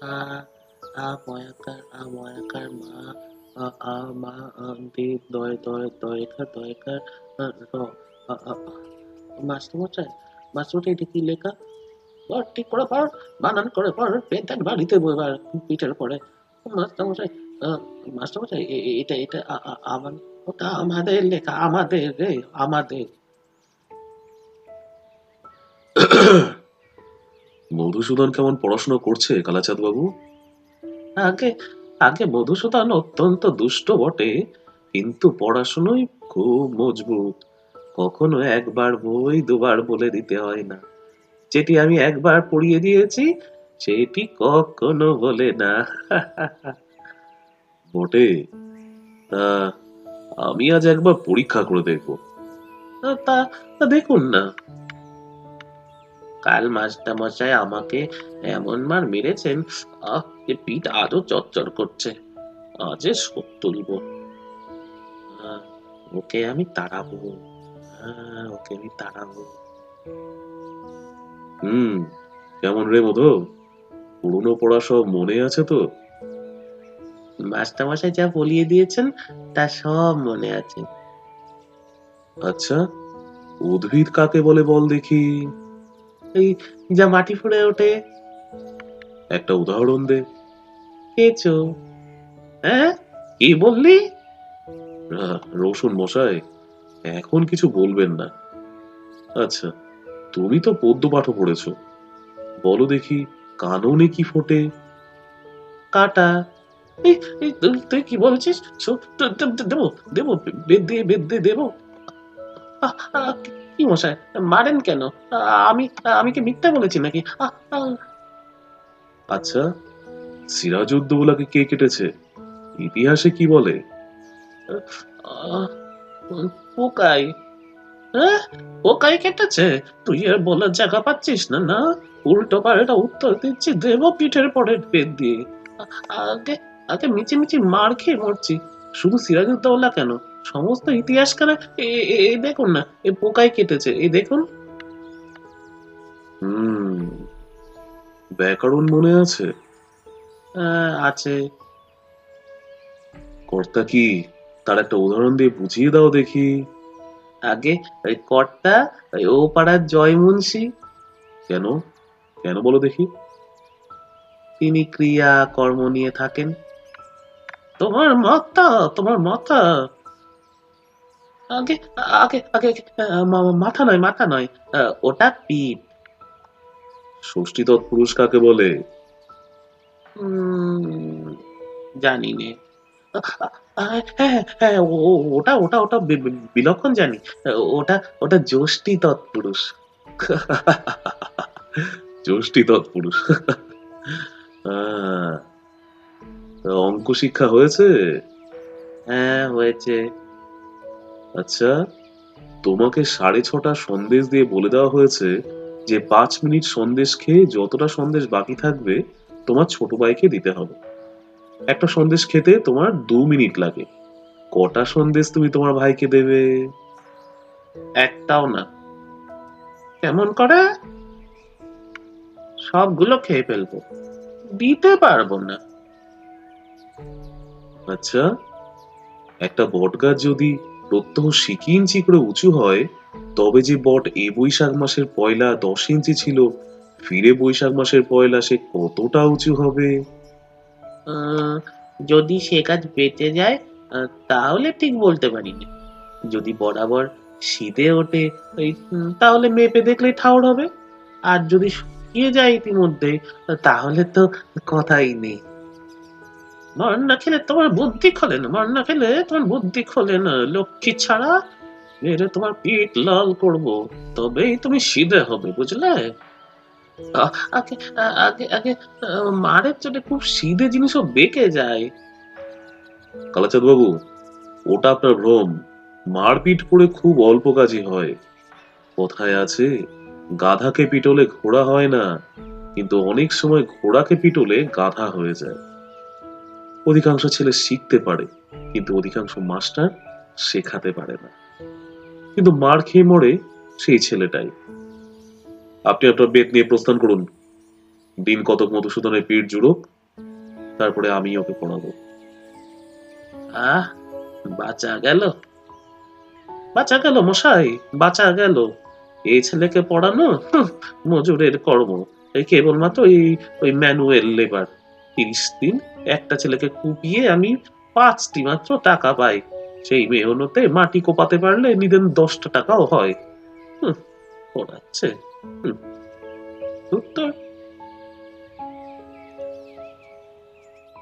আ আ, ময়াকার আ, ময়াকার মা, আ মা দি দয় দয় দয়কার দয়কার র মাস্টারমশাই মাস্টারমশাই, এটা কি লেখা? পড় ঠিক করে পড় বানান করে পড় পেতেন বাড়িতে বইবার পিঠের পরে মাস্টারমশাই মাস্টারমশাই এটা এটা আমার, ওটা আমাদের লেখা, আমাদের রে, আমাদের। মধুসূদন কেমন পড়াশোনা করছে কালাচাঁদ বাবু আগে আগে মধুসূদন অত্যন্ত দুষ্ট বটে কিন্তু পড়াশুনোই খুব মজবুত। কখনো একবার বই দুবার বলে দিতে হয় না। যেটি আমি একবার পড়িয়ে দিয়েছি সেটি কখনো বলে না। বটে? তা আমি আজ একবার পরীক্ষা করে দেখব। তা দেখুন না। কাল মাস্টার মশাই আমাকে এমন মার মেরেছেন, আহ এ পিঠ আরও চচ্চর করছে। আজ শোধ তুলব। ওকে আমি তাড়াবো। ওকে আমি তাড়াবো। হুম, কেমন রে মধু? পুরনো পড়া সব মনে আছে তো মাস্টার মশাই যা বলিয়ে দিয়েছেন, তা সব মনে আছে। আচ্ছা উদ্ভিদ কাকে বলে বল দেখি? এই যা মাটি ফুড়ে ওঠে। একটা উদাহরণ দে। কেঁচো হ্যাঁ? কি বললি? রসুন মশাই এখন কিছু বলবেন না। আচ্ছা তুমি তো পদ্য পাঠ পড়েছো। বলো দেখি কাননে কি ফোটে? কাটা। তুই- কি বলছিস? দেবো দেবো বেদে বেদে দেবো। কি মশাই মারেন কেন? আমি আমি কি মিথ্যা বলেছি নাকি? আচ্ছা সিরাজউদ্দৌলাকে কে কেটেছে? ইতিহাসে কি বলে? পোকাই হ্যাঁ পোকাই কেটেছে? তুই আর বলার জায়গা পাচ্ছিস না না? উল্টো পাল্টা উত্তর দিচ্ছি দেব পিঠের পরে বেদ দিয়ে আগে আগে মিচি মিচি মার খেয়ে মরছি। শুধু সিরাজউদ্দৌলা কেন? সমস্ত ইতিহাস এই দেখুন না এ পোকাই কেটেছে এই দেখুন। হুম ব্যাকরণ মনে আছে? আছে। কর্তা কি তার একটা উদাহরণ দিয়ে বুঝিয়ে দাও দেখি। আগে ওই কর্তা ওই ও পাড়ার জয় মুন্সি কেন? কেন বলো দেখি। তিনি ক্রিয়া কর্ম নিয়ে থাকেন। তোমার মাথা তোমার মাথা আগে আগে আগে মাথা নয় মাথা নয়। ওটা পিঠ। ষষ্ঠী তৎপুরুষ কাকে বলে? জানি নে। হ্যাঁ হ্যাঁ ও- ওটা ওটা ওটা বিলক্ষণ জানি। ওটা ওটা যষ্টি তৎপুরুষ। ষষ্ঠী তৎপুরুষ। অঙ্ক শিক্ষা হয়েছে? হ্যাঁ হয়েছে। আচ্ছা তোমাকে সাড়ে ছটা সন্দেশ দিয়ে বলে দেওয়া হয়েছে যে পাঁচ মিনিট সন্দেশ খেয়ে যতটা সন্দেশ বাকি থাকবে, তোমার ছোট ভাইকে দিতে হবে। একটা সন্দেশ খেতে তোমার দু মিনিট লাগে। কটা সন্দেশ তুমি তোমার ভাইকে দেবে? একটাও না। কেমন করে? সবগুলো খেয়ে ফেলব। দিতে পারব না। আচ্ছা একটা বট গাছ যদি প্রত্যহ সিকি ইঞ্চি করে উঁচু হয়। তবে যে বট এ বৈশাখ মাসের পয়লা দশ ইঞ্চি ছিল, ফিরে বৈশাখ মাসের পয়লা সে কতটা উঁচু হবে? যদি সে কাজ বেঁচে যায় তাহলে ঠিক বলতে পারি না যদি বরাবর শীতে ওঠে তাহলে মেপে দেখলেই ঠাউর হবে। আর যদি শুকিয়ে যায় ইতিমধ্যে, তাহলে তো কথাই নেই। মর না খেলে তোমার বুদ্ধি খোলে না মর না খেলে তোমার বুদ্ধি খোলে না। লক্ষ্মী ছাড়া মেরে তোমার পিঠ লাল করব, তবেই তুমি সিধে হবে, বুঝলে? আগে আগে আগে মারের চোটে খুব সিধে জিনিসও বেঁকে যায়। কালাচাঁদ বাবু, ওটা আপনার ভ্রম। মারপিট করে খুব অল্প কাজই হয়। কথায় আছে? গাধাকে পিটলে ঘোড়া হয় না, কিন্তু অনেক সময় ঘোড়াকে পিটলে গাধা হয়ে যায়। অধিকাংশ ছেলে শিখতে পারে, কিন্তু অধিকাংশ মাস্টার শেখাতে পারে না। কিন্তু মার খেয়ে মরে সেই ছেলেটাই। আপনি আপনার বেদ নিয়ে প্রস্থান করুন। দিন কতক মধুসূদনের পিঠ জুড়ুক, তারপরে আমি ওকে পড়াবো। আহ, বাঁচা গেল। বাঁচা গেল মশাই, বাঁচা গেল। এই ছেলেকে পড়ানো মজুরের কর্ম। এই কেবলমাত্র ওই ওই ম্যানুয়াল লেবার। তিরিশ দিন একটা ছেলেকে কুপিয়ে আমি পাঁচটি মাত্র টাকা পাই সেই মেহনতে মাটি কোপাতে পারলে নিদেন দশটা টাকাও হয় হম, পড়াচ্ছে হুঁ। ধুর তোর।